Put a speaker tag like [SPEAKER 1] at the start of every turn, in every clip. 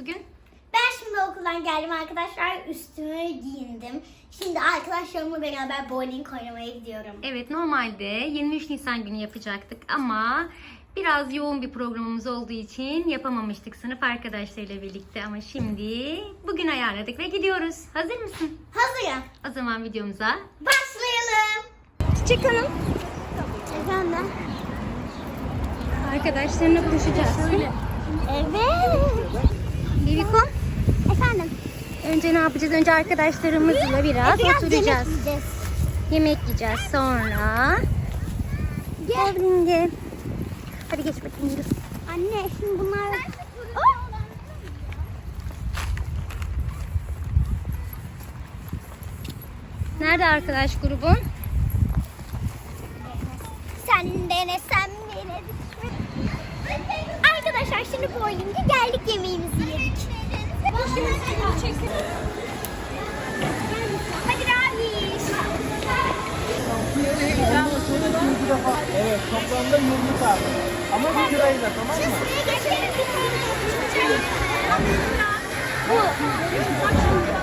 [SPEAKER 1] bugün?
[SPEAKER 2] Ben şimdi okuldan geldim arkadaşlar. Üstümü giyindim. Şimdi arkadaşlarımla beraber bowling oynamaya gidiyorum.
[SPEAKER 1] Evet normalde 23 Nisan günü yapacaktık ama biraz yoğun bir programımız olduğu için yapamamıştık sınıf arkadaşlarıyla birlikte ama şimdi bugün ayarladık ve gidiyoruz. Hazır mısın?
[SPEAKER 2] Hazırım.
[SPEAKER 1] O zaman videomuza
[SPEAKER 2] Başlayalım.
[SPEAKER 1] Çiçek Hanım.
[SPEAKER 2] Efendim?
[SPEAKER 1] Arkadaşlarına buluşacağız.
[SPEAKER 2] Evet.
[SPEAKER 1] Bibikom.
[SPEAKER 2] Efendim?
[SPEAKER 1] Önce ne yapacağız? Önce arkadaşlarımızla biraz,
[SPEAKER 2] Biraz
[SPEAKER 1] oturacağız.
[SPEAKER 2] yemek yiyeceğiz.
[SPEAKER 1] Yemek yiyeceğiz sonra. Bowling'e. Hadi geç bakayım yürü.
[SPEAKER 2] Anne şimdi bunlar...
[SPEAKER 1] Nerede arkadaş grubun?
[SPEAKER 2] Sen denesen beni Arkadaşlar şimdi bowling'e geldik yemeğimizi yedik. Hadi
[SPEAKER 3] Toplamda 20 tane. Ama bir lirayla tamam mı?
[SPEAKER 2] Hazır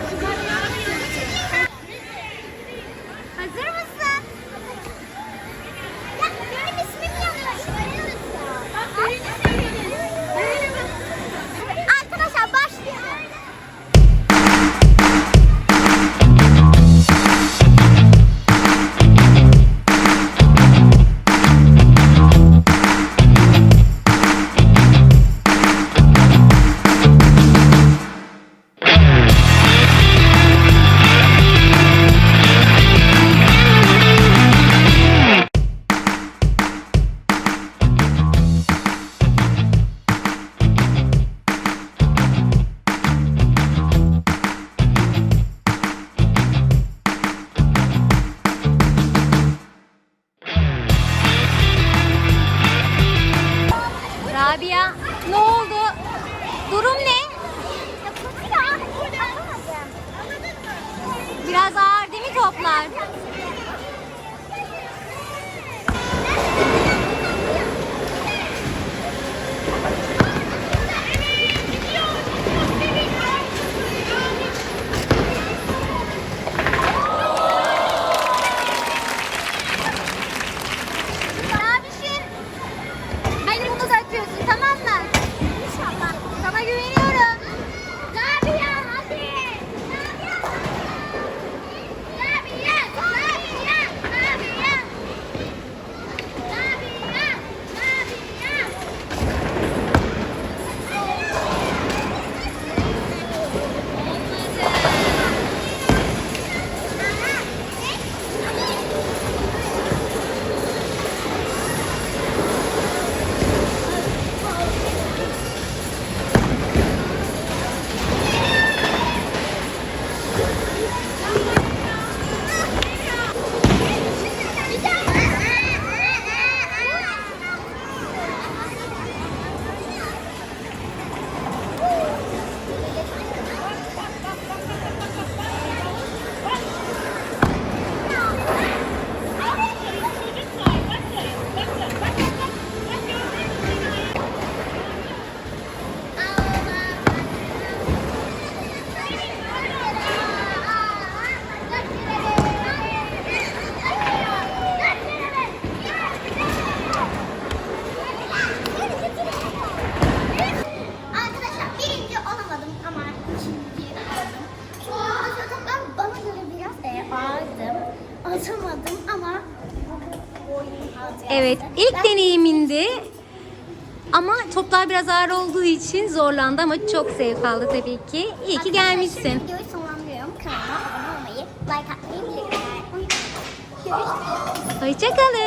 [SPEAKER 1] Durum ne? Biraz ağır değil mi toplar?
[SPEAKER 2] Atamadım ama.
[SPEAKER 1] Evet ilk
[SPEAKER 2] Ben-.
[SPEAKER 1] Ama toplar biraz ağır olduğu için zorlandı ama çok zevk aldı tabii ki. İyi ki gelmişsin.
[SPEAKER 2] şimdi videoyu sonlandırıyorum. Kanalıma abone olmayı, like atmayı, bildirimleri unutmayın. Görüşürüz.
[SPEAKER 1] Hoşçakalın.